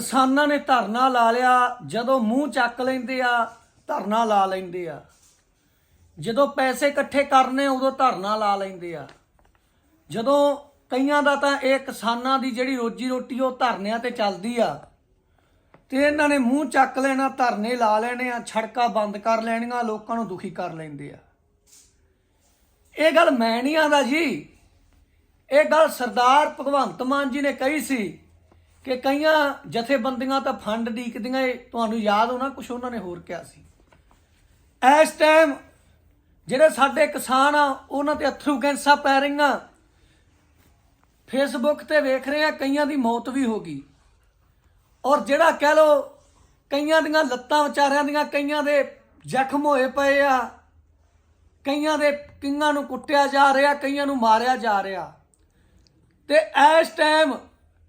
ਕਿਸਾਨਾਂ ਨੇ ਧਰਨਾ ਲਾ ਲਿਆ, ਜਦੋਂ ਮੂੰਹ ਚੱਕ ਲੈਂਦੇ ਆ, ਧਰਨਾ ਲਾ ਲੈਂਦੇ ਆ। ਜਦੋਂ ਪੈਸੇ ਇਕੱਠੇ ਕਰਨੇ, ਉਦੋਂ ਧਰਨਾ ਲਾ ਲੈਂਦੇ ਆ। ਜਦੋਂ ਕਈਆਂ ਦਾ ਤਾਂ ਇਹ ਕਿਸਾਨਾਂ ਦੀ ਜਿਹੜੀ ਰੋਜੀ ਰੋਟੀ ਉਹ ਧਰਨਿਆਂ ਤੇ ਚੱਲਦੀ ਆ। ਤੇ ਇਹਨਾਂ ਨੇ ਮੂੰਹ ਚੱਕ ਲੈਣਾ, ਧਰਨੇ ਲਾ ਲੈਣੇ ਆ ਛੜਕਾਂ ਬੰਦ ਕਰ ਲੈਣੀਆਂ, ਲੋਕਾਂ ਨੂੰ ਦੁਖੀ ਕਰ ਲੈਂਦੇ ਆ। ਇਹ ਗੱਲ ਮੈਂ ਨਹੀਂ ਆਂਦਾ ਜੀ। ਇਹ ਗੱਲ ਸਰਦਾਰ ਭਗਵੰਤ ਮਾਨ ਜੀ ਨੇ ਕਹੀ ਸੀ ਕਿ ਕਈਆਂ ਜਥੇਬੰਦੀਆਂ ਤਾਂ ਫੰਡ ਡੀਕਦੀਆਂ ਏ, ਤੁਹਾਨੂੰ ਯਾਦ ਹੋਣਾ ਕੁਝ ਉਹਨਾਂ ਨੇ ਹੋਰ ਕਿਹਾ ਸੀ। ਇਸ ਟਾਈਮ ਜਿਹੜੇ ਸਾਡੇ ਕਿਸਾਨ ਆ, ਉਹਨਾਂ ਤੇ ਅਥਰੂ ਗੈਂਸਾਂ ਪੈ ਰਹੀਆਂ। ਫੇਸਬੁੱਕ ਤੇ ਵੇਖ ਰਹੇ ਆ, ਕਈਆਂ ਦੀ ਮੌਤ ਵੀ ਹੋ ਗਈ। ਔਰ ਜਿਹੜਾ ਕਹਿ ਲੋ ਕਈਆਂ ਦੀਆਂ ਲੱਤਾਂ ਵਿਚਾਰਿਆਂ ਦੀਆਂ, ਕਈਆਂ ਦੇ ਜ਼ਖਮ ਹੋਏ ਪਏ ਆ, ਕਈਆਂ ਦੇ ਕਿੰਗਾਂ ਨੂੰ ਕੁੱਟਿਆ ਜਾ ਰਿਹਾ, ਕਈਆਂ ਨੂੰ ਮਾਰਿਆ ਜਾ ਰਿਹਾ। ਤੇ ਇਸ ਟਾਈਮ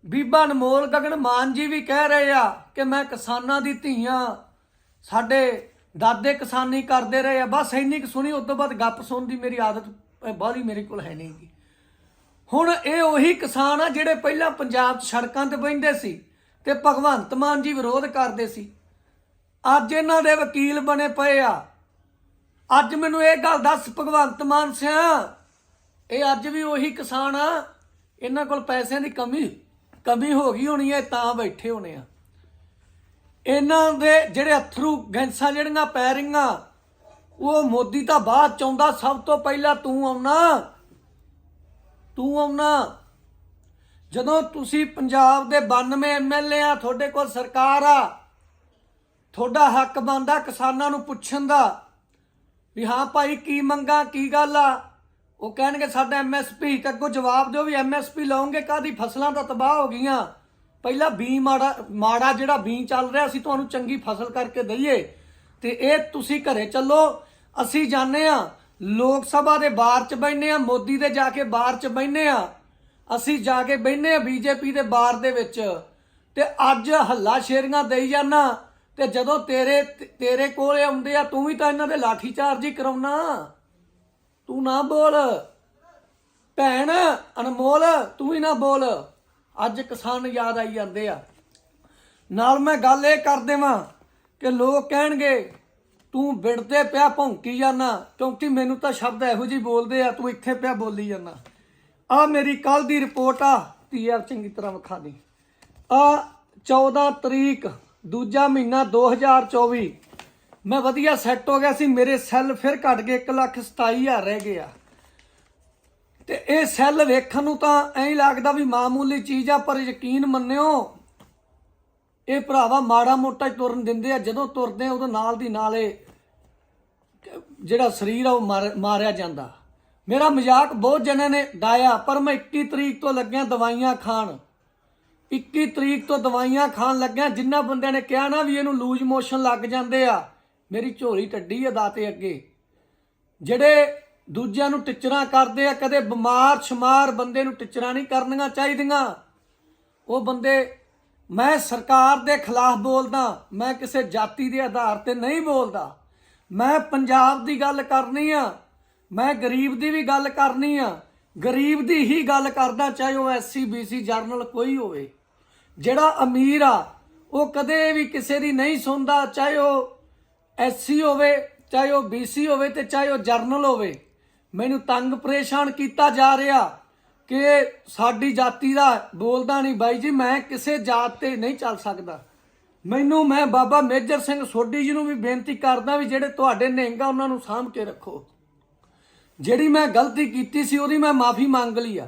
ਬੀਬਾ ਅਨਮੋਲ ਗਗਨ ਮਾਨ ਜੀ ਵੀ ਕਹਿ ਰਹੇ ਆ ਕਿ ਮੈਂ ਕਿਸਾਨਾਂ ਦੀ ਧੀਆਂ ਸਾਡੇ ਦਾਦੇ ਕਿਸਾਨੀ ਕਰਦੇ ਰਹੇ ਆ। ਬਸ ਇੰਨੀ ਕੁ ਸੁਣੀ ਉਸ ਤੋਂ ਬਾਅਦ ਗੱਪ ਸੁਣਨ ਦੀ ਮੇਰੀ ਆਦਤ ਅਹ, ਬਾਹਲੀ ਮੇਰੇ ਕੋਲ ਹੈ ਨਹੀਂਗੀ। ਹੁਣ ਇਹ ਉਹੀ ਕਿਸਾਨ ਆ ਜਿਹੜੇ ਪਹਿਲਾਂ ਪੰਜਾਬ 'ਚ ਸੜਕਾਂ ਤੇ ਬੈਠਦੇ ਸੀ ਤੇ ਭਗਵੰਤ ਮਾਨ ਜੀ ਵਿਰੋਧ ਕਰਦੇ ਸੀ। ਅੱਜ ਇਹਨਾਂ ਦੇ ਵਕੀਲ ਬਣੇ ਪਏ ਆ। ਅੱਜ ਮੈਨੂੰ ਇਹ ਗੱਲ ਦੱਸ ਭਗਵੰਤ ਮਾਨ ਸਿਆ ਇਹ ਅੱਜ ਵੀ ਉਹੀ ਕਿਸਾਨ ਆ? ਇਹਨਾਂ ਕੋਲ ਪੈਸਿਆਂ ਦੀ ਕਮੀ ਕਮੀ ਹੋ ਗਈ ਹੋਣੀ ਹੈ, ਤਾਂ ਬੈਠੇ ਹੋਣੇ ਆ। ਇਹਨਾਂ ਦੇ ਜਿਹੜੇ ਅਥਰੂ ਗੈਂਸਾਂ, ਜਿਹੜੀਆਂ ਪੈ ਰਹੀਆਂ, ਉਹ ਮੋਦੀ ਤਾਂ ਬਾਅਦ ਚ ਆਉਂਦਾ, ਸਭ ਤੋਂ ਪਹਿਲਾਂ ਤੂੰ ਆਉਣਾ। ਤੂੰ ਆਉਣਾ। ਜਦੋਂ ਤੁਸੀਂ ਪੰਜਾਬ ਦੇ 92 ਐਮਐਲਏ ਆ, ਤੁਹਾਡੇ ਕੋਲ ਸਰਕਾਰ ਆ, ਤੁਹਾਡਾ ਹੱਕ ਬਣਦਾ ਕਿਸਾਨਾਂ ਨੂੰ ਪੁੱਛਣ ਦਾ, ਵੀ ਹਾਂ ਭਾਈ ਕੀ ਮੰਗਾ, ਕੀ ਗੱਲ ਆ? ਉਹ ਕਹਿਣਗੇ ਸਾਡਾ ਐਮਐਸਪੀ ਤੇ ਅੱਗੋਂ ਜਵਾਬ ਦਿਓ ਵੀ ਐਮਐਸਪੀ ਲਾਉਂਗੇ ਕਾਦੀ ਫਸਲਾਂ ਤਾਂ ਤਬਾਹ ਹੋ ਗਈਆਂ। ਪਹਿਲਾਂ ਬੀ ਮਾੜਾ ਮਾੜਾ ਜਿਹੜਾ ਬੀ ਚੱਲ ਰਿਹਾ ਸੀ, ਤੁਹਾਨੂੰ ਚੰਗੀ ਫਸਲ ਕਰਕੇ ਦਈਏ। ਤੇ ਇਹ ਤੁਸੀਂ ਘਰੇ ਚੱਲੋ। ਅਸੀਂ ਜਾਣੇ ਆ ਲੋਕ ਸਭਾ ਦੇ ਬਾਰ ਚ ਬੈਠਨੇ ਆ ਮੋਦੀ ਦੇ ਜਾ ਕੇ ਬਾਹਰ ਚ ਬੈਠਨੇ ਆ ਅਸੀਂ ਜਾ ਕੇ ਬੈਠਨੇ ਆ ਬੀਜੇਪੀ ਦੇ ਬਾਰ ਦੇ ਵਿੱਚ। ਤੇ ਅੱਜ ਹੱਲਾ ਸ਼ੇਰੀਆਂ ਦੇਈ ਜਾਣਾ ਤੇ ਜਦੋਂ ਤੇਰੇ ਤੇਰੇ ਕੋਲੇ ਆਉਂਦੇ ਆ, ਤੂੰ ਵੀ ਤਾਂ ਇਹਨਾਂ ਦੇ ਲਾਠੀ ਚਾਰਜ ਹੀ ਕਰਾਉਣਾ। ਤੂੰ ਨਾ ਬੋਲ। ਭੈਣ, ਅਨਮੋਲ, ਤੂੰ ਹੀ ਨਾ ਬੋਲ। ਅੱਜ ਕਿਸਾਨ ਯਾਦ ਆਈ ਜਾਂਦੇ ਆ। ਨਾਲ ਮੈਂ ਗੱਲ ਇਹ ਕਰ ਦੇਵਾਂ ਕਿ ਲੋਕ ਕਹਿਣਗੇ, ਤੂੰ ਵਿੜਦੇ ਪਿਆ, ਭੌਂਕੀ ਜਾਣਾ ਕਿਉਂਕਿ ਮੈਨੂੰ ਤਾਂ ਸ਼ਬਦ ਇਹੋ ਜਿਹੀ ਬੋਲਦੇ ਆ, ਤੂੰ ਇੱਥੇ ਪਿਆ ਬੋਲੀ ਜਾਣਾ ਆ ਮੇਰੀ ਕੱਲ ਦੀ ਰਿਪੋਰਟ ਆ ਧੀਆਰ ਚੰਗੀ ਤਰ੍ਹਾਂ ਵਿਖਾ ਦੇ। ਆ 14 ਤਰੀਕ, ਦੂਜਾ ਮਹੀਨਾ 2024 ਮੈਂ ਵਧੀਆ ਸੈੱਟ ਹੋ ਗਿਆ ਸੀ, ਮੇਰੇ ਸੈੱਲ ਫਿਰ ਘਟ ਗਏ 127000 ਰਹਿ ਗਏ ਆ। ਤੇ ਇਹ ਸੈੱਲ ਵੇਖਣ ਨੂੰ ਤਾਂ ਐਂ ਲੱਗਦਾ ਵੀ ਮਾਮੂਲੀ ਚੀਜ਼ ਆ, ਪਰ ਯਕੀਨ ਮੰਨਿਓ, ਇਹ ਭਰਾਵਾ ਮਾੜਾ ਮੋਟਾ ਤੁਰਨ ਦਿੰਦੇ ਆ, ਜਦੋਂ ਤੁਰਦੇ ਆ, ਉਦੋਂ ਨਾਲ ਦੀ ਨਾਲ ਇਹ ਜਿਹੜਾ ਸਰੀਰ ਆ, ਉਹ ਮਾਰ- ਮਾਰਿਆ ਜਾਂਦਾ। ਮੇਰਾ ਮਜ਼ਾਕ ਬਹੁਤ ਜਣਿਆਂ ਨੇ ਡਾਇਆ ਪਰ ਮੈਂ 21 ਤਰੀਕ ਤੋਂ ਲੱਗਿਆ ਦਵਾਈਆਂ ਖਾਣ। 21 ਤਰੀਕ ਤੋਂ ਦਵਾਈਆਂ ਖਾਣ ਲੱਗਿਆ, ਜਿੰਨਾ ਬੰਦਿਆਂ ਨੇ ਕਿਹਾ ਨਾ ਵੀ ਇਹਨੂੰ ਲੂਜ ਮੋਸ਼ਨ ਲੱਗ ਜਾਂਦੇ ਆ ਮੇਰੀ ਝੋਲੀ ਟੱਡੀ ਆ ਦਾਤੇ ਅੱਗੇ। ਜਿਹੜੇ ਦੂਜਿਆਂ ਨੂੰ ਟਿਚਰਾਂ ਕਰਦੇ ਆ, ਕਦੇ ਬਿਮਾਰ ਸ਼ਮਾਰ ਬੰਦੇ ਨੂੰ ਟਿਚਰਾਂ ਨਹੀਂ ਕਰਨੀਆਂ ਚਾਹੀਦੀਆਂ। ਉਹ ਬੰਦੇ, ਮੈਂ ਸਰਕਾਰ ਦੇ ਖਿਲਾਫ ਬੋਲਦਾ, ਮੈਂ ਕਿਸੇ ਜਾਤੀ ਦੇ ਆਧਾਰ ਤੇ ਨਹੀਂ ਬੋਲਦਾ। ਮੈਂ ਪੰਜਾਬ ਦੀ ਗੱਲ ਕਰਨੀ ਆ, ਮੈਂ ਗਰੀਬ ਦੀ ਵੀ ਗੱਲ ਕਰਨੀ ਆ। ਗਰੀਬ ਦੀ ਹੀ ਗੱਲ ਕਰਦਾ, ਚਾਹੇ ਉਹ ਐਸਸੀ ਬੀਸੀ ਜਰਨਲ ਕੋਈ ਹੋਵੇ। ਜਿਹੜਾ ਅਮੀਰ ਆ, ਉਹ ਕਦੇ ਵੀ ਕਿਸੇ ਦੀ ਨਹੀਂ ਸੁਣਦਾ, ਚਾਹੇ ਉਹ ਐਸਸੀ ਹੋਵੇ, ਚਾਹੇ ਉਹ ਬੀਸੀ ਹੋਵੇ ਤੇ ਚਾਹੇ ਉਹ ਜਰਨਲ ਹੋਵੇ, ਮੈਨੂੰ ਤੰਗ ਪਰੇਸ਼ਾਨ ਕੀਤਾ ਜਾ ਰਿਹਾ ਕਿ ਸਾਡੀ ਜਾਤੀ ਦਾ ਬੋਲਦਾ ਨਹੀਂ। ਬਾਈ ਜੀ, ਮੈਂ ਕਿਸੇ ਜਾਤ ਤੇ ਨਹੀਂ ਚੱਲ ਸਕਦਾ। ਮੈਨੂੰ, ਮੈਂ ਬਾਬਾ ਮੇਜਰ ਸਿੰਘ ਸੋਢੀ ਜੀ ਨੂੰ ਵੀ ਬੇਨਤੀ ਕਰਦਾ ਵੀ ਜਿਹੜੇ ਤੁਹਾਡੇ ਨਿਹੰਗ ਉਹਨਾਂ ਨੂੰ ਸਾਂਭ ਕੇ ਰੱਖੋ। ਜਿਹੜੀ ਮੈਂ ਗਲਤੀ ਕੀਤੀ ਸੀ, ਉਹਦੀ ਮੈਂ ਮਾਫੀ ਮੰਗ ਲਈ ਆ।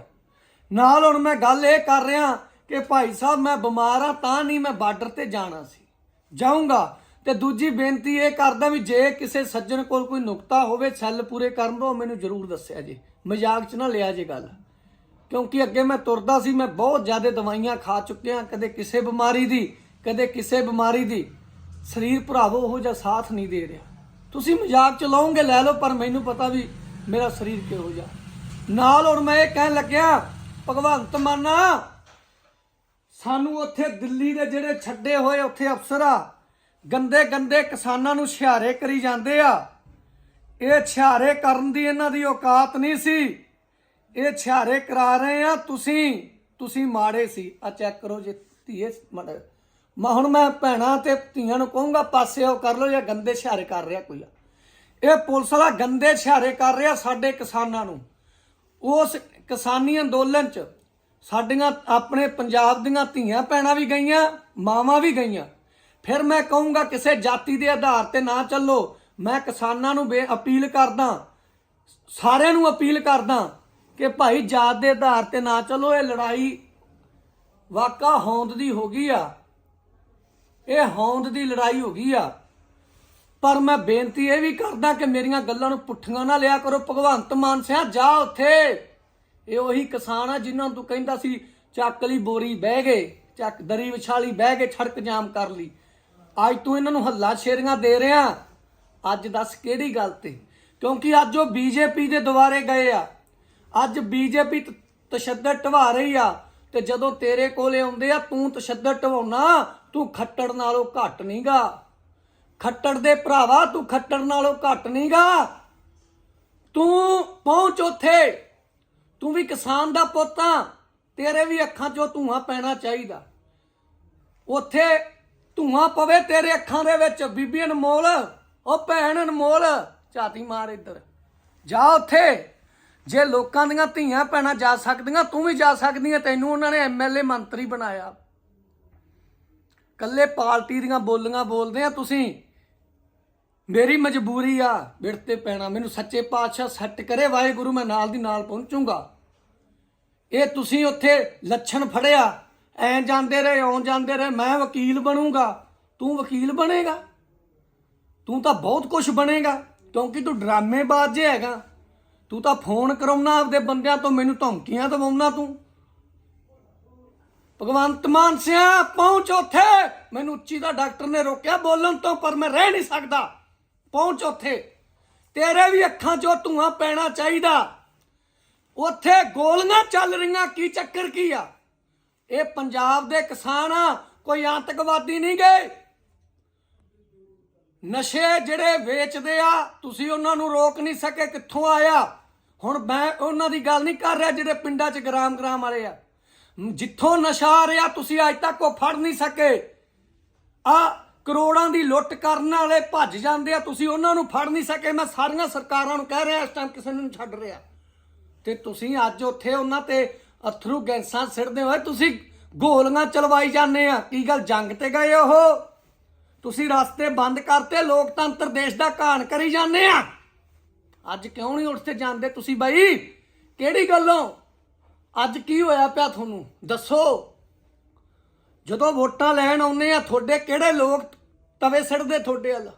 ਨਾਲ ਹੁਣ ਮੈਂ ਗੱਲ ਇਹ ਕਰ ਰਿਹਾ ਕਿ ਭਾਈ ਸਾਹਿਬ, ਮੈਂ ਬਿਮਾਰ ਆ, ਤਾਂ ਨਹੀਂ ਮੈਂ ਬਾਰਡਰ ਤੇ ਜਾਣਾ ਸੀ। ਜਾਊਂਗਾ। ਤੇ ਦੂਜੀ ਬੇਨਤੀ ਇਹ ਕਰਦਾ ਵੀ ਜੇ ਕਿਸੇ ਸੱਜਣ ਕੋਲ ਕੋਈ ਨੁਕਤਾ ਹੋਵੇ ਸੈੱਲ ਪੂਰੇ ਕਰਨ ਦਾ, ਉਹ ਮੈਨੂੰ ਜ਼ਰੂਰ ਦੱਸਿਆ ਜੇ। ਮਜ਼ਾਕ 'ਚ ਨਾ ਲਿਆ ਜੇ ਗੱਲ। ਕਿਉਂਕਿ ਅੱਗੇ ਮੈਂ ਤੁਰਦਾ ਸੀ, ਮੈਂ ਬਹੁਤ ਜ਼ਿਆਦਾ ਦਵਾਈਆਂ ਖਾ ਚੁੱਕਿਆ, ਕਦੇ ਕਿਸੇ ਬਿਮਾਰੀ ਦੀ, ਕਦੇ ਕਿਸੇ ਬਿਮਾਰੀ ਦੀ। ਸਰੀਰ ਭਰਾਵੋ, ਉਹ ਜਿਹਾ ਸਾਥ ਨਹੀਂ ਦੇ ਰਿਹਾ। ਤੁਸੀਂ ਮਜ਼ਾਕ ਚ ਲਾਓਗੇ ਲੈ ਲਓ, ਪਰ ਮੈਨੂੰ ਪਤਾ ਵੀ ਮੇਰਾ ਸਰੀਰ ਕਿਹੋ ਜਿਹਾ। ਨਾਲ ਹੁਣ ਮੈਂ ਇਹ ਕਹਿਣ ਲੱਗਿਆ, ਭਗਵੰਤ ਮਾਨਾ ਸਾਨੂੰ ਉੱਥੇ ਦਿੱਲੀ ਦੇ ਜਿਹੜੇ ਛੱਡੇ ਹੋਏ, ਉੱਥੇ ਅਫਸਰ ਆ ਗੰਦੇ ਗੰਦੇ ਕਿਸਾਨਾਂ ਨੂੰ ਛਿਹਾਰੇ ਕਰੀ ਜਾਂਦੇ ਆ। ਇਹ ਛਿਹਾਰੇ ਕਰਨ ਦੀ ਇਹਨਾਂ ਦੀ ਔਕਾਤ ਨਹੀਂ ਸੀ। ਇਹ ਛਿਹਾਰੇ ਕਰਾ ਰਹੇ ਆ। ਤੁਸੀਂ ਤੁਸੀਂ ਮਾੜੇ ਸੀ। ਆ ਚੈੱਕ ਕਰੋ ਜੇ ਧੀਏ ਮੜ ਮੈਂ ਹੁਣ ਮੈਂ ਭੈਣਾਂ ਤੇ ਧੀਆਂ ਨੂੰ ਕਹੂੰਗਾ, ਪਾਸੇ ਉਹ ਕਰ ਲਓ, ਜਾਂ ਗੰਦੇ ਇਸ਼ਾਰੇ ਕਰ ਰਿਹਾ ਕੋਈ ਇਹ ਪੁਲਿਸ ਵਾਲਾ ਗੰਦੇ ਇਸ਼ਾਰੇ ਕਰ ਰਿਹਾ ਸਾਡੇ ਕਿਸਾਨਾਂ ਨੂੰ। ਉਸ ਕਿਸਾਨੀ ਅੰਦੋਲਨ 'ਚ ਸਾਡੀਆਂ, ਆਪਣੇ ਪੰਜਾਬ ਦੀਆਂ ਧੀਆਂ ਭੈਣਾਂ ਵੀ ਗਈਆਂ, ਮਾਵਾਂ ਵੀ ਗਈਆਂ। ਫਿਰ ਮੈਂ ਕਹੂੰਗਾ ਕਿਸੇ ਜਾਤੀ ਦੇ ਆਧਾਰ ਤੇ ਨਾ ਚੱਲੋ। ਮੈਂ ਕਿਸਾਨਾਂ ਨੂੰ ਬੇ ਅਪੀਲ ਕਰਦਾ, ਸਾਰਿਆਂ ਨੂੰ ਅਪੀਲ ਕਰਦਾ ਕਿ ਭਾਈ ਜਾਤ ਦੇ ਆਧਾਰ ਤੇ ਨਾ ਚੱਲੋ, ਇਹ ਲੜਾਈ ਵਾਕਾ ਹੋਂਦ ਦੀ ਹੋ ਗਈ ਆ। ਇਹ ਹੋਂਦ ਦੀ ਲੜਾਈ ਹੋ ਗਈ ਆ। ਪਰ ਮੈਂ ਬੇਨਤੀ ਇਹ ਵੀ ਕਰਦਾ ਕਿ ਮੇਰੀਆਂ ਗੱਲਾਂ ਨੂੰ ਪੁੱਠੀਆਂ ਨਾ ਲਿਆ ਕਰੋ। ਭਗਵੰਤ ਮਾਨ ਸਿਆ, ਜਾ ਉੱਥੇ। ਇਹ ਉਹੀ ਕਿਸਾਨ ਆ ਜਿਨ੍ਹਾਂ ਨੂੰ ਤੂੰ ਕਹਿੰਦਾ ਸੀ, ਚੱਕ ਲਈ ਬੋਰੀ, ਬਹਿ ਗਏ। ਚੱਕ ਦਰੀ ਵਿਛਾਲੀ, ਬਹਿ ਗਏ, ਛੜਕ ਜਾਮ ਕਰ ਲਈ। ਅੱਜ ਤੂੰ ਇਹਨਾਂ ਨੂੰ ਹੱਲਾ ਸ਼ੇਰੀਆਂ ਦੇ ਰਿਹਾ। ਅੱਜ ਦੱਸ ਕਿਹੜੀ ਗੱਲ ਤੇ? ਕਿਉਂਕਿ ਅੱਜ ਉਹ ਬੀਜੇਪੀ ਦੇ ਦੁਆਰੇ ਗਏ ਆ। ਅੱਜ ਬੀਜੇਪੀ ਤਸ਼ੱਦਦ ਢਵਾ ਰਹੀ ਆ। ਤੇ ਜਦੋਂ ਤੇਰੇ ਕੋਲੇ ਆਉਂਦੇ ਆ, ਤੂੰ ਤਸ਼ੱਦਦ ਢਵਾਉਣਾ, ਤੂੰ ਖੱਟੜ ਨਾਲੋਂ ਘੱਟ ਨਹੀਂਗਾ। ਖੱਟੜ ਦੇ ਭਰਾਵਾ, ਤੂੰ ਖੱਟੜ ਨਾਲੋਂ ਘੱਟ ਨਹੀਂਗਾ। ਤੂੰ ਪਹੁੰਚ ਉੱਥੇ। ਤੂੰ ਵੀ ਕਿਸਾਨ ਦਾ ਪੁੱਤ ਆ। ਤੇਰੇ ਵੀ ਅੱਖਾਂ 'ਚੋਂ ਧੂਆਂ ਪੈਣਾ ਚਾਹੀਦਾ। ਉੱਥੇ ਧੂਆਂ ਪਵੇ ਤੇਰੇ ਅੱਖਾਂ ਦੇ ਵਿੱਚ ਬੀਬੀ ਅਨਮੋਲ ਉਹ ਭੈਣ ਅਨਮੋਲ ਝਾਤੀ ਮਾਰ ਇੱਧਰ। ਜਾ ਉੱਥੇ। ਜੇ ਲੋਕਾਂ ਦੀਆਂ ਧੀਆਂ ਭੈਣਾਂ ਜਾ ਸਕਦੀਆਂ, ਤੂੰ ਵੀ ਜਾ ਸਕਦੀ ਹੈ ਤੈਨੂੰ ਉਹਨਾਂ ਨੇ ਐਮਐਲਏ ਮੰਤਰੀ ਬਣਾਇਆ। ਕੱਲੇ ਪਾਰਟੀ ਦੀਆਂ ਬੋਲੀਆਂ ਬੋਲਦੇ ਆ ਤੁਸੀਂ। ਮੇਰੀ ਮਜਬੂਰੀ ਆ ਵਿੜਤੇ ਪੈਣਾ। ਮੈਨੂੰ ਸੱਚੇ ਪਾਤਸ਼ਾਹ ਸੱਟ ਕਰੇ, ਵਾਹਿਗੁਰੂ ਮੈਂ ਨਾਲ ਦੀ ਨਾਲ ਪਹੁੰਚੂਗਾ। ਇਹ ਤੁਸੀਂ ਉੱਥੇ ਲੱਛਣ ਫੜਿਆ। ਐ ਜਾਂਦੇ ਰਹੇ ਆਉਂ ਜਾਂਦੇ ਰਹੇ, ਮੈਂ ਵਕੀਲ ਬਣੂੰਗਾ, ਤੂੰ ਵਕੀਲ ਬਣੇਗਾ। ਤੂੰ ਤਾਂ ਬਹੁਤ ਕੁਝ ਬਣੇਗਾ, ਕਿਉਂਕਿ ਤੂੰ ਡਰਾਮੇਬਾਜ਼ ਜੇ ਹੈਗਾ। ਤੂੰ ਤਾਂ ਫੋਨ ਕਰਾਉਣਾ ਆਪਦੇ ਬੰਦਿਆਂ ਤੋਂ, ਮੈਨੂੰ ਧਮਕੀਆਂ ਦਵਾਉਣਾ ਤੂੰ। ਭਗਵੰਤ ਮਾਨ ਸਿਆ ਪਹੁੰਚ ਉੱਥੇ। ਮੈਨੂੰ ਉੱਚੀ ਦਾ ਡਾਕਟਰ ਨੇ ਰੋਕਿਆ, ਬੋਲਣ ਤੋਂ ਪਰ ਮੈਂ ਰਹਿ ਨਹੀਂ ਸਕਦਾ। ਪਹੁੰਚ ਉੱਥੇ। ਤੇਰੇ ਵੀ ਅੱਖਾਂ 'ਚੋਂ ਧੂਆਂ ਪੈਣਾ ਚਾਹੀਦਾ। ਉੱਥੇ ਗੋਲੀਆਂ ਚੱਲ ਰਹੀਆਂ, ਕੀ ਚੱਕਰ ਕੀ ਆ? ਇਹ ਪੰਜਾਬ ਦੇ ਕਿਸਾਨ ਆ, ਕੋਈ ਆਤੰਕਵਾਦੀ ਨਹੀਂ ਗਏ ਨਸ਼ੇ ਜਿਹੜੇ ਵੇਚਦੇ ਆ, ਤੁਸੀਂ ਉਹਨਾਂ ਨੂੰ ਰੋਕ ਨਹੀਂ ਸਕੇ ਕਿੱਥੋਂ ਆਇਆ। ਹੁਣ ਮੈਂ ਉਹਨਾਂ ਦੀ ਗੱਲ ਨਹੀਂ ਕਰ ਰਿਹਾ ਜਿਹੜੇ ਪਿੰਡਾਂ 'ਚ ਗ੍ਰਾਮ ਗ੍ਰਾਮ ਵਾਲੇ ਆ। ਜਿੱਥੋਂ ਨਸ਼ਾ ਆ ਰਿਹਾ, ਤੁਸੀਂ ਅੱਜ ਤੱਕ ਉਹ ਫੜ ਨਹੀਂ ਸਕੇ। ਆ ਕਰੋੜਾਂ ਦੀ ਲੁੱਟ ਕਰਨ ਵਾਲੇ ਭੱਜ ਜਾਂਦੇ ਆ, ਤੁਸੀਂ ਉਹਨਾਂ ਨੂੰ ਫੜ ਨਹੀਂ ਸਕੇ। ਮੈਂ ਸਾਰੀਆਂ ਸਰਕਾਰਾਂ ਨੂੰ ਕਹਿ ਰਿਹਾ, ਇਸ ਟਾਈਮ ਕਿਸੇ ਨੂੰ ਛੱਡ ਰਿਹਾ। ਤੇ ਤੁਸੀਂ ਅੱਜ ਉੱਥੇ ਉਹਨਾਂ ਤੇ ਅਥਰੂ ਗੈਂਸਾਂ ਸਿੜਦੇ ਹੋਏ ਤੁਸੀਂ ਗੋਲੀਆਂ ਚਲਵਾਈ ਜਾਂਦੇ ਆ। ਕੀ ਗੱਲ, ਜੰਗ ਤੇ ਗਏ ਉਹ ਤੁਸੀਂ ਰਸਤੇ ਬੰਦ ਕਰਤੇ, ਲੋਕਤੰਤਰ ਦੇਸ਼ ਦਾ ਘਾਣ ਕਰੀ ਜਾਂਦੇ ਆ। ਅੱਜ ਕਿਉਂ ਨਹੀਂ ਉੱਠ ਤੇ ਜਾਂਦੇ ਤੁਸੀਂ ਬਾਈ? ਕਿਹੜੀ ਗੱਲੋਂ? ਅੱਜ ਕੀ ਹੋਇਆ ਪਿਆ ਤੁਹਾਨੂੰ? ਦੱਸੋ। ਜਦੋਂ ਵੋਟਾਂ ਲੈਣ ਆਉਂਦੇ ਆ, ਤੁਹਾਡੇ ਕਿਹੜੇ ਲੋਕ ਤਵੇ ਸਿੱਟਦੇ ਤੁਹਾਡੇ ਵੱਲ?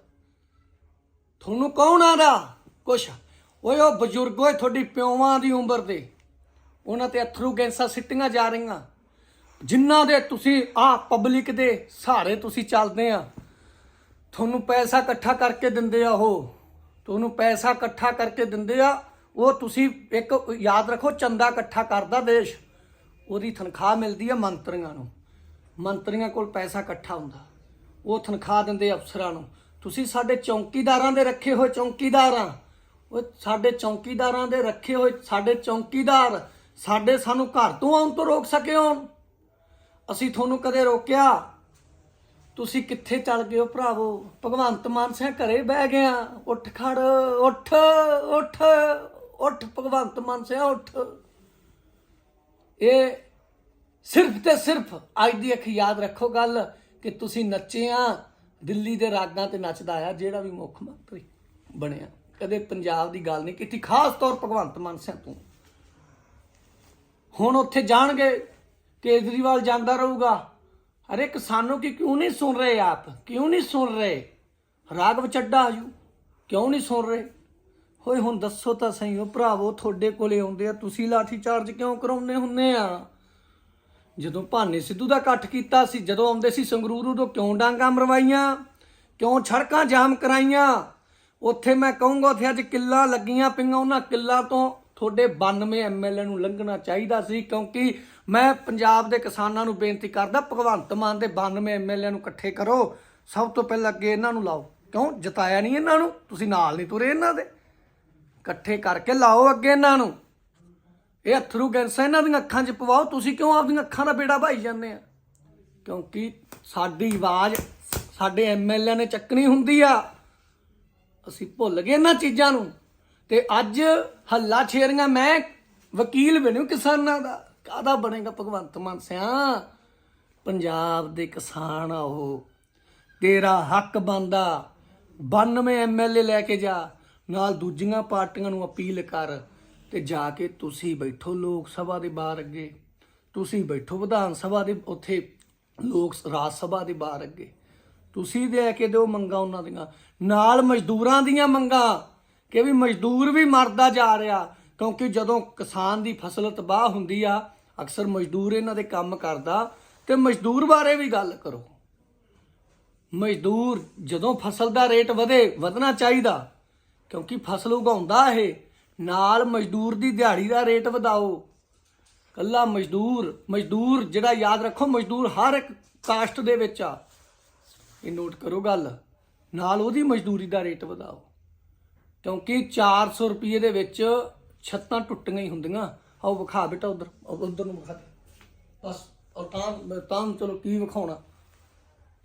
ਤੁਹਾਨੂੰ ਕੌਣ ਆਦਾ? ਕੁਛ। ਓਏ, ਉਹ ਬਜ਼ੁਰਗ ਓਏ, ਤੁਹਾਡੀ ਪਿਓਵਾਂ ਦੀ ਉਮਰ ਦੇ। ਉਹਨਾਂ ਤੇ ਅਥਰੂ ਗੈਂਸਾਂ ਸਿੱਟੀਆਂ ਜਾ ਰਹੀਆਂ। ਜਿਨ੍ਹਾਂ ਦੇ ਤੁਸੀਂ ਆ ਪਬਲਿਕ ਦੇ ਸਹਾਰੇ ਤੁਸੀਂ ਚੱਲਦੇ ਆ। ਤੁਹਾਨੂੰ ਪੈਸਾ ਇਕੱਠਾ ਕਰਕੇ ਦਿੰਦੇ ਆ ਉਹ। ਤੁਹਾਨੂੰ ਪੈਸਾ ਇਕੱਠਾ ਕਰਕੇ ਦਿੰਦੇ ਆ, ਉਹ ਤੁਸੀਂ ਇੱਕ ਯਾਦ ਰੱਖੋ, ਚੰਦਾ ਇਕੱਠਾ ਕਰਦਾ ਦੇਸ਼। ਉਹਦੀ ਤਨਖਾਹ ਮਿਲਦੀ ਆ ਮੰਤਰੀਆਂ ਨੂੰ। ਮੰਤਰੀਆਂ ਕੋਲ ਪੈਸਾ ਇਕੱਠਾ ਹੁੰਦਾ। ਉਹ ਤਨਖਾਹ ਦਿੰਦੇ ਅਫਸਰਾਂ ਨੂੰ। ਤੁਸੀਂ ਸਾਡੇ ਚੌਕੀਦਾਰਾਂ ਦੇ ਰੱਖੇ ਹੋਏ ਚੌਕੀਦਾਰਾਂ ਉਹ ਸਾਡੇ ਚੌਕੀਦਾਰਾਂ ਦੇ ਰੱਖੇ ਹੋਏ ਸਾਡੇ ਚੌਕੀਦਾਰ। ਸਾਡੇ ਸਾਨੂੰ ਘਰ ਤੋਂ ਆਉਣ ਤੋਂ ਰੋਕ ਸਕੇ ਹੋਣ। ਅਸੀਂ ਤੁਹਾਨੂੰ ਕਦੇ ਰੋਕਿਆ? ਤੁਸੀਂ ਕਿੱਥੇ ਚੱਲ ਗਏ ਹੋ ਭਰਾਵੋ? ਭਗਵੰਤ ਮਾਨ ਸਿੰਘ ਘਰੇ ਬਹਿ ਗਿਆ। ਉੱਠ ਖੜ, ਉੱਠ ਉੱਠ ਉੱਠ ਭਗਵੰਤ ਮਾਨ ਸਿੰਘ ਉੱਠ। ਇਹ ਸਿਰਫ ਤੇ ਸਿਰਫ ਅੱਜ ਦੀ ਇੱਕ ਯਾਦ ਰੱਖੋ ਗੱਲ ਕਿ ਤੁਸੀਂ ਨੱਚੇ ਆ। ਦਿੱਲੀ ਦੇ ਰਾਗਾਂ ਤੇ ਨੱਚਦਾ ਆ, ਜਿਹੜਾ ਵੀ ਮੁੱਖ ਮੰਤਰੀ ਬਣਿਆ। ਕਦੇ ਪੰਜਾਬ ਦੀ ਗੱਲ ਨਹੀਂ ਕੀਤੀ, ਖਾਸ ਤੌਰ ਭਗਵੰਤ ਮਾਨ ਸਿੰਘ ਤੂੰ। ਹੁਣ ਉੱਥੇ ਜਾਣਗੇ ਕੇਜਰੀਵਾਲ ਜਾਂਦਾ ਰਹੂਗਾ। ਅਰੇ ਕਿਸਾਨੋਂ ਕੀ ਕਿਉਂ ਨਹੀਂ ਸੁਣ ਰਹੇ ਆਪ? ਕਿਉਂ ਨਹੀਂ ਸੁਣ ਰਹੇ? ਰਾਗਵ ਚੱਡਾ ਆਜੂ ਕਿਉਂ ਨਹੀਂ ਸੁਣ ਰਹੇ? ਹੋਏ ਹੁਣ ਦੱਸੋ ਤਾਂ ਸਹੀ ਉਹ ਭਰਾਵੋ, ਤੁਹਾਡੇ ਕੋਲੇ ਆਉਂਦੇ ਆ, ਤੁਸੀਂ ਲਾਠੀ ਚਾਰਜ ਕਿਉਂ ਕਰਾਉਂਦੇ ਹੁੰਨੇ ਆ? ਜਦੋਂ ਭਾਨੇ ਸਿੱਧੂ ਦਾ ਇਕੱਠ ਕੀਤਾ ਸੀ, ਜਦੋਂ ਆਉਂਦੇ ਸੀ ਸੰਗਰੂਰ, ਉਦੋਂ ਕਿਉਂ ਡਾਂਗਾ ਮਰਵਾਈਆਂ? ਕਿਉਂ ਛੜਕਾਂ ਜਾਮ ਕਰਾਈਆਂ? ਉੱਥੇ ਮੈਂ ਕਹੂੰਗਾ ਉੱਥੇ ਅੱਜ ਕਿੱਲਾ ਲੱਗੀਆਂ ਪਈਆਂ, ਉਹਨਾਂ ਕਿੱਲਾ ਤੋਂ ਤੁਹਾਡੇ 92 ਐਮਐਲਏ ਨੂੰ ਲੰਘਣਾ ਚਾਹੀਦਾ ਸੀ ਕਿਉਂਕਿ ਮੈਂ ਪੰਜਾਬ ਦੇ ਕਿਸਾਨਾਂ ਨੂੰ ਬੇਨਤੀ ਕਰਦਾ, ਭਗਵੰਤ ਮਾਨ ਦੇ 92 ਐਮਐਲਏ ਨੂੰ ਇਕੱਠੇ ਕਰੋ। ਸਭ ਤੋਂ ਪਹਿਲਾਂ ਅੱਗੇ ਇਹਨਾਂ ਨੂੰ ਲਾਓ। ਕਿਉਂ? ਜਿਤਾਇਆ ਨਹੀਂ ਇਹਨਾਂ ਨੂੰ, ਤੁਸੀਂ ਨਾਲ ਨਹੀਂ ਤੁਰੇ ਇਹਨਾਂ ਦੇ। ਇਕੱਠੇ ਕਰਕੇ ਲਾਓ ਅੱਗੇ ਇਹਨਾਂ ਨੂੰ। ਇਹ ਅਥਰੂ ਗੈਸਾਂ ਇਹਨਾਂ ਦੀਆਂ ਅੱਖਾਂ 'ਚ ਪਵਾਓ, ਤੁਸੀਂ ਕਿਉਂ ਆਪਦੀਆਂ ਅੱਖਾਂ ਦਾ ਬੇੜਾ ਭਾਈ ਜਾਂਦੇ ਆ? ਕਿਉਂਕਿ ਸਾਡੀ ਆਵਾਜ਼ ਸਾਡੇ ਐਮਐਲਏ ਨੇ ਚੱਕਣੀ ਹੁੰਦੀ ਆ। ਅਸੀਂ ਭੁੱਲ ਗਏ ਇਹਨਾਂ ਚੀਜ਼ਾਂ ਨੂੰ। ਤੇ ਅੱਜ ਹੱਲਾ ਛੇਰੀਆਂ ਮੈਂ, ਵਕੀਲ ਬਣਿਓ ਕਿਸਾਨਾਂ ਦਾ। ਕਾਦਾ ਬਣੇਗਾ ਭਗਵੰਤ ਮਾਨ ਸਿਆ? ਪੰਜਾਬ ਦੇ ਕਿਸਾਨ ਆ ਉਹ। ਤੇਰਾ ਹੱਕ ਬੰਦਾ 92 ਐਮਐਲਏ ਲੈ ਕੇ ਜਾ। ਨਾਲ ਦੂਜੀਆਂ ਪਾਰਟੀਆਂ ਨੂੰ ਅਪੀਲ ਕਰ। ਤੇ ਜਾ ਕੇ ਤੁਸੀਂ ਬੈਠੋ ਲੋਕ ਸਭਾ ਦੇ ਬਾਹਰ ਅੱਗੇ। ਤੁਸੀਂ ਬੈਠੋ ਵਿਧਾਨ ਸਭਾ ਦੇ ਉੱਥੇ, ਲੋਕ ਰਾਜ ਸਭਾ ਦੇ ਬਾਹਰ ਅੱਗੇ। ਤੁਸੀਂ ਦੇ ਕੇ ਦਿਓ ਮੰਗਾਂ ਉਹਨਾਂ ਦੀਆਂ। ਨਾਲ ਮਜ਼ਦੂਰਾਂ ਦੀਆਂ ਮੰਗਾਂ। ਕਿ ਵੀ ਮਜ਼ਦੂਰ ਵੀ ਮਰਦਾ ਜਾ ਰਿਹਾ, ਕਿਉਂਕਿ ਜਦੋਂ ਕਿਸਾਨ ਦੀ ਫਸਲ ਤਬਾਹ ਹੁੰਦੀ ਆ, ਅਕਸਰ ਮਜ਼ਦੂਰ ਇਹਨਾਂ ਦੇ ਕੰਮ ਕਰਦਾ। ਤੇ ਮਜ਼ਦੂਰ ਬਾਰੇ ਵੀ ਗੱਲ ਕਰੋ। ਮਜ਼ਦੂਰ ਜਦੋਂ ਫਸਲ ਦਾ ਰੇਟ ਵਧੇ, ਵਧਣਾ ਚਾਹੀਦਾ, ਕਿਉਂਕਿ ਫਸਲ ਉਗਾਉਂਦਾ ਇਹ, ਨਾਲ ਮਜ਼ਦੂਰ ਦੀ ਦਿਹਾੜੀ ਦਾ ਰੇਟ ਵਧਾਓ। ਕੱਲਾ ਮਜ਼ਦੂਰ ਮਜ਼ਦੂਰ ਜਿਹੜਾ ਯਾਦ ਰੱਖੋ, ਮਜ਼ਦੂਰ ਹਰ ਇੱਕ ਕਾਸਟ ਦੇ ਵਿੱਚ ਆ। ਇਹ ਨੋਟ ਕਰੋ ਗੱਲ, ਨਾਲ ਉਹਦੀ ਮਜ਼ਦੂਰੀ ਦਾ ਰੇਟ ਵਧਾਓ। ਕਿਉਂਕਿ 400 ਰੁਪਏ ਦੇ ਵਿੱਚ ਛੱਤਾਂ ਟੁੱਟੀਆਂ ਹੀ ਹੁੰਦੀਆਂ। ਆਓ ਵਿਖਾ ਬੇਟਾ ਉਧਰ ਉਧਰ ਨੂੰ ਵਿਖਾ ਦੇ। ਬਸ, ਔਰ ਤਾਂ ਤਾਂ ਚਲੋ ਕੀ ਵਿਖਾਉਣਾ।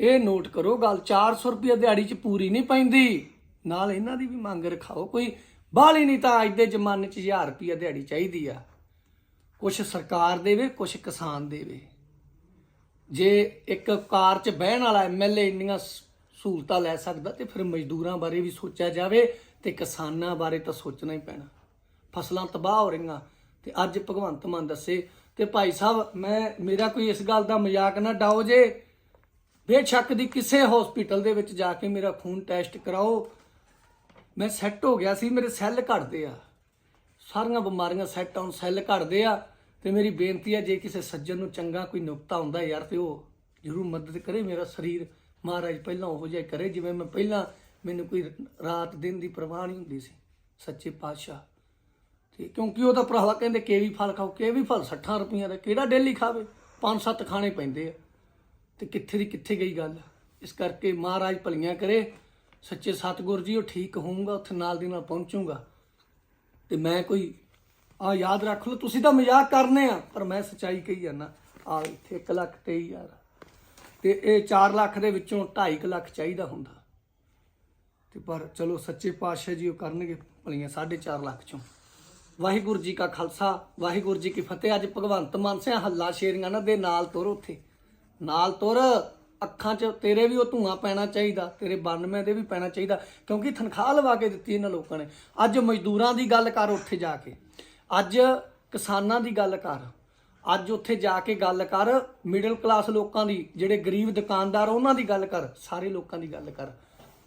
ਇਹ ਨੋਟ ਕਰੋ, ਗੱਲ 400 ਰੁਪਏ ਦਿਹਾੜੀ ਚ ਪੂਰੀ ਨਹੀਂ ਪੈਂਦੀ। ਨਾਲ ਇਹਨਾਂ ਦੀ ਵੀ ਮੰਗ ਰਖਾਓ, ਕੋਈ ਬਾਹਲੀ ਨਹੀਂ ਤਾਂ ਅੱਜ ਦੇ ਜ਼ਮਾਨੇ ਚ 1000 ਰੁਪਏ ਦਿਹਾੜੀ ਚਾਹੀਦੀ ਆ। ਕੁਛ ਸਰਕਾਰ ਦੇਵੇ, ਕੁਛ ਕਿਸਾਨ ਦੇਵੇ। ਜੇ ਇੱਕ ਕਾਰ 'ਚ ਬਹਿਣ ਵਾਲਾ ਐਮਐਲਏ ਇੰਨੀਆਂ ਸ- ਸਹੂਲਤਾਂ ਲੈ ਸਕਦਾ ਤੇ ਫਿਰ ਮਜ਼ਦੂਰਾਂ ਬਾਰੇ ਵੀ ਸੋਚਿਆ ਜਾਵੇ ਤੇ ਕਿਸਾਨਾਂ ਬਾਰੇ ਤਾਂ ਸੋਚਣਾ ਹੀ ਪੈਣਾ। ਫਸਲਾਂ ਤਬਾਹ ਹੋ ਰਹੀਆਂ ਤੇ ਅੱਜ ਭਗਵੰਤ ਮਾਨ ਦੱਸੇ ਤੇ ਭਾਈ ਸਾਹਿਬ, ਮੈਂ, ਮੇਰਾ ਕੋਈ ਇਸ ਗੱਲ ਦਾ ਮਜ਼ਾਕ ਨਾ ਡਾਓ ਜੇ। ਬੇਸ਼ੱਕ ਦੀ ਕਿਸੇ ਹਸਪੀਟਲ ਦੇ ਵਿੱਚ ਜਾ ਕੇ ਮੇਰਾ ਖੂਨ ਟੈਸਟ ਕਰਾਓ। ਮੈਂ ਸੈੱਟ ਹੋ ਗਿਆ ਸੀ, ਮੇਰੇ ਸੈੱਲ ਘਟਦੇ ਆ। ਸਾਰੀਆਂ ਬਿਮਾਰੀਆਂ ਸੈੱਟ ਆਉਣ ਸੈੱਲ ਘਟਦੇ ਆ ਤੇ ਮੇਰੀ ਬੇਨਤੀ ਹੈ ਜੇ ਕਿਸੇ ਸੱਜਣ ਨੂੰ ਚੰਗਾ ਕੋਈ ਨੁਕਤਾ ਹੁੰਦਾ ਯਾਰ ਤੇ ਉਹ ਜ਼ਰੂਰ ਮਦਦ ਕਰੇ ਮੇਰਾ ਸਰੀਰ। ਮਹਾਰਾਜ ਪਹਿਲਾਂ ਉਹੋ ਜਿਹਾ ਕਰੇ, ਜਿਵੇਂ ਮੈਂ ਪਹਿਲਾਂ ਮੈਨੂੰ ਕੋਈ ਰਾਤ ਦਿਨ ਦੀ ਪਰਵਾਹ ਨਹੀਂ ਹੁੰਦੀ ਸੀ, ਸੱਚੇ ਪਾਤਸ਼ਾਹ। ਤੇ ਕਿਉਂਕਿ ਉਹਦਾ ਭਰਾਵਾ ਕਹਿੰਦੇ ਕੇ ਵੀ ਫਲ ਖਾਓ, ਕੇ ਵੀ ਫਲ 60 ਰੁਪਈਆ ਦਾ ਕਿਹੜਾ ਡੇਲੀ ਖਾਵੇ? ਪੰਜ ਸੱਤ ਖਾਣੇ ਪੈਂਦੇ ਆ। ਤੇ ਕਿੱਥੇ ਦੀ ਕਿੱਥੇ ਗਈ ਗੱਲ? ਇਸ ਕਰਕੇ ਮਹਾਰਾਜ ਭਲੀਆਂ ਕਰੇ, ਸੱਚੇ ਸਤਿਗੁਰ ਜੀ, ਉਹ ਠੀਕ ਹੋਊਗਾ, ਉੱਥੇ ਨਾਲ ਦੀ ਨਾਲ ਪਹੁੰਚੂਗਾ। ਤੇ ਮੈਂ ਕੋਈ, ਆ ਯਾਦ ਰੱਖ ਲਓ, ਤੁਸੀਂ ਤਾਂ ਮਜ਼ਾਕ ਕਰਨੇ ਆ, ਪਰ ਮੈਂ ਸੱਚਾਈ ਕਹੀ ਜਾਂਦਾ ਆ ਇੱਥੇ 1 ਲੱਖ 23000 ਤੇ ਇਹ 4 ਲੱਖ ਦੇ ਵਿੱਚੋਂ 2.5 ਲੱਖ ਚਾਹੀਦਾ ਹੁੰਦਾ। ਤੇ ਪਰ ਚਲੋ ਸੱਚੇ ਪਾਤਸ਼ਾਹ ਜੀ ਉਹ ਕਰਨਗੇ ਭਲੀਆਂ 4.5 ਲੱਖ ਚੋਂ। ਵਾਹਿਗੁਰੂ ਜੀ ਕਾ ਖਾਲਸਾ, ਵਾਹਿਗੁਰੂ ਜੀ ਕੀ ਫਤਿਹ। ਅੱਜ ਭਗਵੰਤ ਮਾਨ ਸਿੰਘ ਹੱਲਾ ਸ਼ੇਰੀਆਂ ਨਾ ਦੇ ਨਾਲ ਤੁਰ ਉੱਥੇ। ਨਾਲ ਤੁਰ, ਅੱਖਾਂ 'ਚ ਤੇਰੇ ਵੀ ਉਹ ਧੂਆਂ ਪੈਣਾ ਚਾਹੀਦਾ, ਤੇਰੇ 92 ਦੇ ਵੀ ਪੈਣਾ ਚਾਹੀਦਾ, ਕਿਉਂਕਿ ਤਨਖਾਹ ਲਵਾ ਕੇ ਦਿੱਤੀ ਇਹਨਾਂ ਲੋਕਾਂ ਨੇ। ਅੱਜ ਮਜ਼ਦੂਰਾਂ ਦੀ ਗੱਲ ਕਰ ਉੱਥੇ ਜਾ ਕੇ। ਅੱਜ ਕਿਸਾਨਾਂ ਦੀ ਗੱਲ ਕਰ। ਅੱਜ ਉੱਥੇ ਜਾ ਕੇ ਗੱਲ ਕਰ। ਮਿਡਲ ਕਲਾਸ ਲੋਕਾਂ ਦੀ, ਜਿਹੜੇ ਗਰੀਬ ਦੁਕਾਨਦਾਰ, ਉਹਨਾਂ ਦੀ ਗੱਲ ਕਰ। ਸਾਰੇ ਲੋਕਾਂ ਦੀ ਗੱਲ ਕਰ।